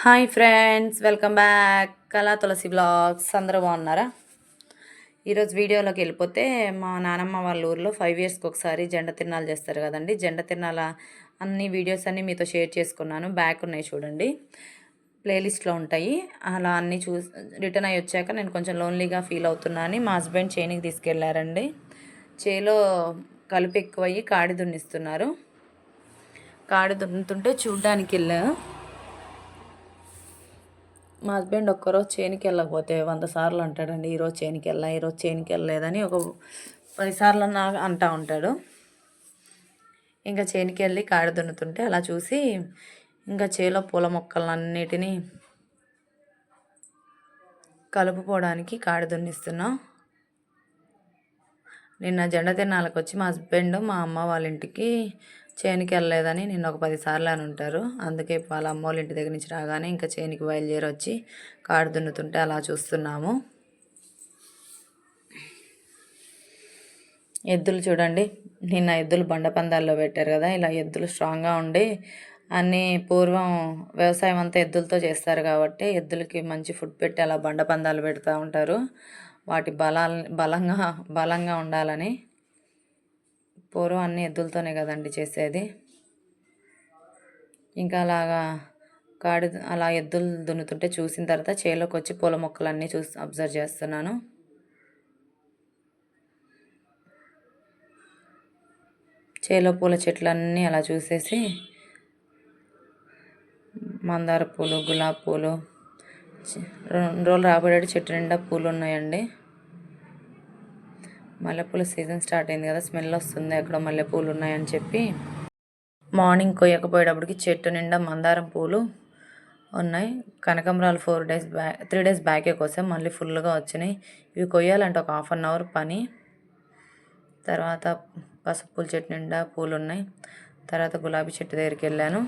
Hi friends welcome back. కళా తులసి blogs. అందరూ బాగున్నారా? ఈరోజు వీడియోలోకి వెళ్ళిపోతే మా నానమ్మ వాళ్ళ ఊర్లో ఫైవ్ ఇయర్స్కి ఒకసారి జెండ తిరణాలు చేస్తారు కదండి. జెండ తిరణాల అన్ని వీడియోస్ అన్నీ మీతో షేర్ చేసుకున్నాను. బ్యాక్ ఉన్నాయి చూడండి. ప్లేలిస్ట్లో ఉంటాయి. అలా అన్నీ చూ రిటర్న్ అయ్యి వచ్చాక నేను కొంచెం లోన్లీగా ఫీల్ అవుతున్నాను మా హస్బెండ్ చేనికి తీసుకెళ్ళారండి. చేలో కలుపు ఎక్కువయ్యి కాడి దున్నిస్తున్నారు. కాడి దున్నుతుంటే చూడ్డానికి వెళ్ళాను మా హస్బెండ్ ఒక్కరోజు చేనికి వెళ్ళకపోతే వంద సార్లు అంటాడండి ఈరోజు చేనికి వెళ్ళా ఈరోజు చేనికి వెళ్ళలేదని ఒక పదిసార్లు నా అంటా ఉంటాడు. ఇంకా చేనికి వెళ్ళి కాడి దున్నుతుంటే అలా చూసి ఇంకా చేలో పూల మొక్కలన్నిటినీ కలుపుకోవడానికి కాడి దున్నిస్తున్నాం. నిన్న జెండ తిన్నాళ్ళకి వచ్చి మా హస్బెండ్ మా అమ్మ వాళ్ళ ఇంటికి చేనికి వెళ్ళలేదని నిన్న ఒక పదిసార్లు అని ఉంటారు. అందుకే వాళ్ళ అమ్మ వాళ్ళ ఇంటి దగ్గర నుంచి రాగానే ఇంకా చేనికి బయలుదేరి వచ్చి కాడు దున్నుతుంటే అలా చూస్తున్నాము. ఎద్దులు చూడండి నిన్న ఎద్దులు బండ పందాల్లో పెట్టారు కదా ఇలా ఎద్దులు స్ట్రాంగ్గా ఉండి అన్ని పూర్వం వ్యవసాయం అంతా ఎద్దులతో చేస్తారు కాబట్టి ఎద్దులకి మంచి ఫుడ్ పెట్టి అలా బండ పందాలు పెడుతూ ఉంటారు. వాటి బలాల బలంగా బలంగా ఉండాలని పూర్వం అన్ని ఎద్దులతోనే కదండి చేసేది. ఇంకా అలాగా కాడి అలా ఎద్దులు దున్నుతుంటే చూసిన తర్వాత చేలోకి వచ్చి పూల మొక్కలన్నీ చూసి అబ్జర్వ్ చేస్తున్నాను. చేలో పూల చెట్లన్నీ అలా చూసేసి మందార పూలు గులాబీ పూలు రెండు రోజులు రాబోయే చెట్టు నిండా పూలు ఉన్నాయండి. మల్లెపూల సీజన్ స్టార్ట్ అయింది కదా స్మెల్ వస్తుంది ఎక్కడో మల్లెపూలు ఉన్నాయని చెప్పి. మార్నింగ్ కొయ్యకపోయేటప్పటికి చెట్టు నిండా మందారం పూలు ఉన్నాయి. కనకంబరాలు four days back three days బ్యాకే కోసం మళ్ళీ ఫుల్గా వచ్చినాయి. ఇవి కొయ్యాలంటే ఒక హాఫ్ అన్ అవర్ పని. తర్వాత పసుపు పూల చెట్టు నిండా పూలు ఉన్నాయి. తర్వాత గులాబీ చెట్టు దగ్గరికి వెళ్ళాను.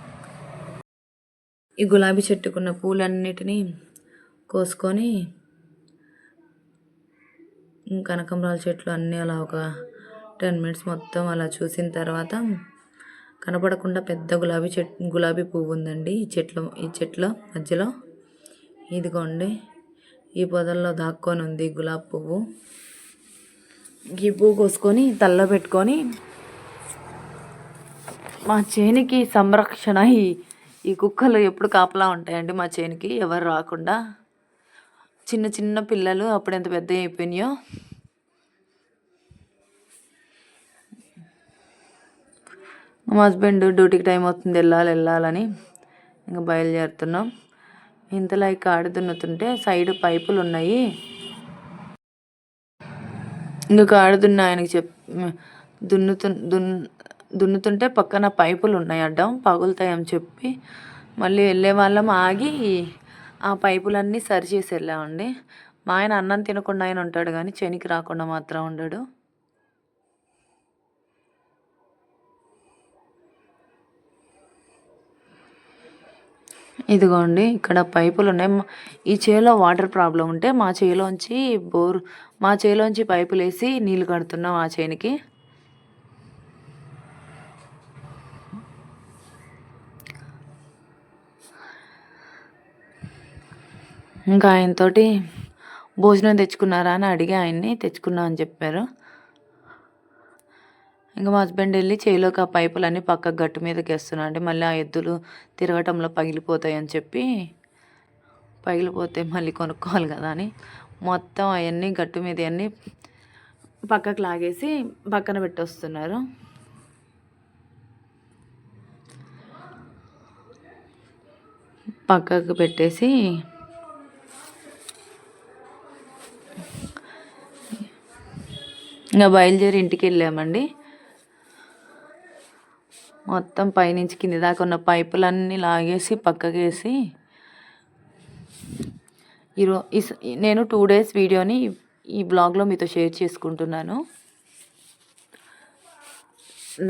ఈ గులాబీ చెట్టుకున్న పూలన్నిటినీ కోసుకొని కనకంబరాల చెట్లు అన్నీ అలా ఒక టెన్ మినిట్స్ మొత్తం అలా చూసిన తర్వాత కనపడకుండా పెద్ద గులాబీ చెట్ గులాబీ పువ్వు ఉందండి. ఈ చెట్లు ఈ చెట్ల మధ్యలో ఇదిగోండి ఈ పొదల్లో దాక్కొని ఉంది గులాబీ పువ్వు. ఈ పువ్వు కోసుకొని తల్లో పెట్టుకొని మా చేనికి సంరక్షణ ఈ ఈ కుక్కలు ఎప్పుడు కాపలా ఉంటాయండి మా చేనికి? ఎవరు రాకుండా? చిన్న చిన్న పిల్లలు అప్పుడు ఎంత పెద్ద అయిపోయినాయో? మా హస్బెండ్ డ్యూటీకి టైం అవుతుంది వెళ్ళాలి వెళ్ళాలని ఇంకా బయలుదేరుతున్నాం. ఇంతలో ఈ కాడు దున్నుతుంటే సైడ్ పైపులు ఉన్నాయి. ఇంకా కాడు దున్న ఆయనకి చెప్ దున్నుతు దున్ దున్నుతుంటే పక్కన పైపులు ఉన్నాయి అడ్డం పగులుతాయని చెప్పి మళ్ళీ వెళ్ళే వాళ్ళం ఆగి ఆ పైపులన్నీ సరి చేసి వెళ్ళామండి. మా ఆయన అన్నం తినకుండా ఆయన ఉంటాడు కానీ చెనికి రాకుండా మాత్రం ఉండడు. ఇదిగోండి ఇక్కడ పైపులు ఉన్నాయి ఈ చేలో వాటర్ ప్రాబ్లం ఉంటే మా చేలోంచి బోర్ మా చేలోంచి పైపులు వేసి నీళ్ళు కడుతున్నాం ఆ చేనికి. ఇంకా ఆయనతోటి భోజనం తెచ్చుకున్నారా అని అడిగి ఆయన్ని తెచ్చుకున్నా అని చెప్పారు. ఇంకా మా హస్బెండ్ వెళ్ళి చేలోకి ఆ పైపులన్నీ పక్క గట్టు మీదకి వేస్తున్నా. అంటే మళ్ళీ ఆ ఎద్దులు తిరగటంలో పగిలిపోతాయి అని చెప్పి పగిలిపోతే మళ్ళీ కొనుక్కోవాలి కదా అని మొత్తం అవన్నీ గట్టు మీద అన్నీ పక్కకు లాగేసి పక్కన పెట్టొస్తున్నారు. పక్కకు పెట్టేసి ఇంకా బయలుదేరి ఇంటికి వెళ్ళామండి. మొత్తం పైనుంచి కింద దాకా ఉన్న పైపులన్నీ లాగేసి పక్కకేసి ఈరో నేను టూ డేస్ వీడియోని ఈ బ్లాగ్లో మీతో షేర్ చేసుకుంటున్నాను.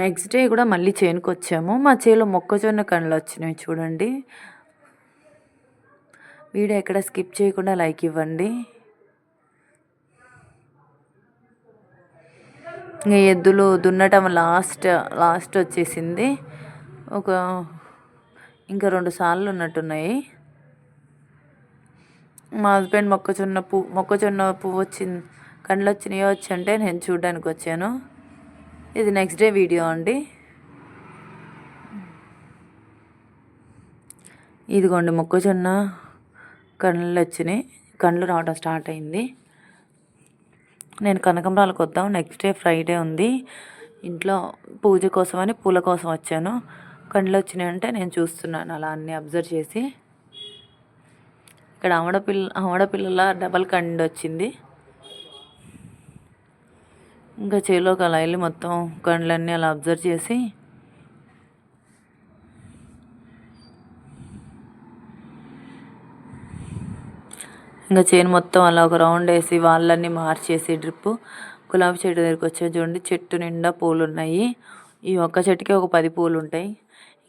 నెక్స్ట్ డే కూడా మళ్ళీ చేనుకు వచ్చాము మా చేలో మొక్కజొన్న కండ్లు వచ్చినాయి చూడండి. వీడియో ఎక్కడ స్కిప్ చేయకుండా లైక్ ఇవ్వండి. ఇంకా ఎద్దులు దున్నటం లాస్ట్ లాస్ట్ వచ్చేసింది. ఒక ఇంకా రెండు సార్లు ఉన్నట్టున్నాయి. మా హస్బెండ్ మొక్కజొన్న పువ్వు మొక్కజొన్న పువ్వు వచ్చింది కండ్లు వచ్చినాయో వచ్చి అంటే నేను చూడడానికి వచ్చాను. ఇది నెక్స్ట్ డే వీడియో అండి. ఇదిగోండి మొక్కజొన్న కండ్లు వచ్చినాయి కండ్లు రావడం స్టార్ట్ అయింది. నేను కనకంబరాలకు వద్దాం నెక్స్ట్ డే ఫ్రైడే ఉంది. ఇంట్లో పూజ కోసమని పూల కోసం వచ్చాను. కండ్లు వచ్చినాయి అంటే నేను చూస్తున్నాను. అలా అన్నీ అబ్జర్వ్ చేసి. ఇక్కడ ఆమడపిల్ల ఆమడపిల్లల డబల్ కండ్ వచ్చింది. ఇంకా చేలోకి అలా వెళ్ళి మొత్తం కండ్లన్నీ అలా అబ్జర్వ్ చేసి ఇంకా చేను మొత్తం అలా ఒక రౌండ్ వేసి వాళ్ళన్నీ మార్చేసి డ్రిప్ గులాబీ చెట్టు దగ్గరికి వచ్చే చూడండి చెట్టు నిండా పూలు ఉన్నాయి. ఈ ఒక్క చెట్టుకి ఒక పది పూలు ఉంటాయి.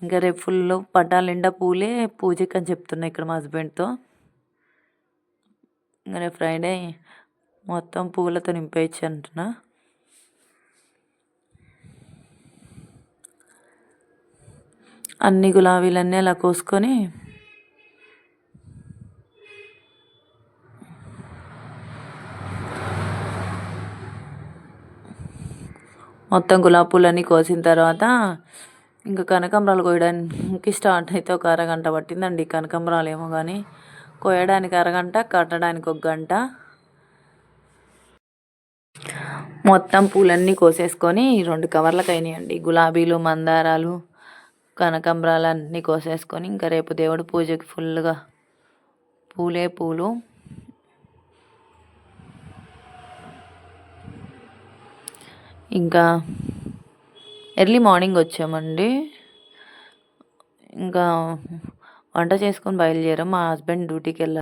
ఇంకా రేపు ఫుల్ పట్టాల నిండా పూలే పూజకి అని చెప్తున్నాయి ఇక్కడ మా హస్బెండ్తో. ఇంకా రేపు ఫ్రైడే మొత్తం పూలతో నింపేయచ్చు అంటున్నా. అన్ని గులాబీలన్నీ అలా కోసుకొని మొత్తం గులాబీ పూలన్నీ కోసిన తర్వాత ఇంకా కనకాంబరాలు కోయడానికి స్టార్ట్ అయితే ఒక అరగంట పట్టిందండి. కనకాంబరాలు ఏమో కానీ కోయడానికి అరగంట కట్టడానికి ఒక గంట. మొత్తం పూలన్నీ కోసేసుకొని రెండు కవర్లకు అయినాయండి. గులాబీలు మందారాలు కనకాంబరాలు అన్నీ కోసేసుకొని ఇంకా రేపు దేవుడు పూజకి ఫుల్గా పూలే పూలు. ఇంకా ఎర్లీ మార్నింగ్ వచ్చామండి. ఇంకా వంట చేసుకొని బయలుదేరాం. మా హస్బెండ్ డ్యూటీకి వెళ్ళారు.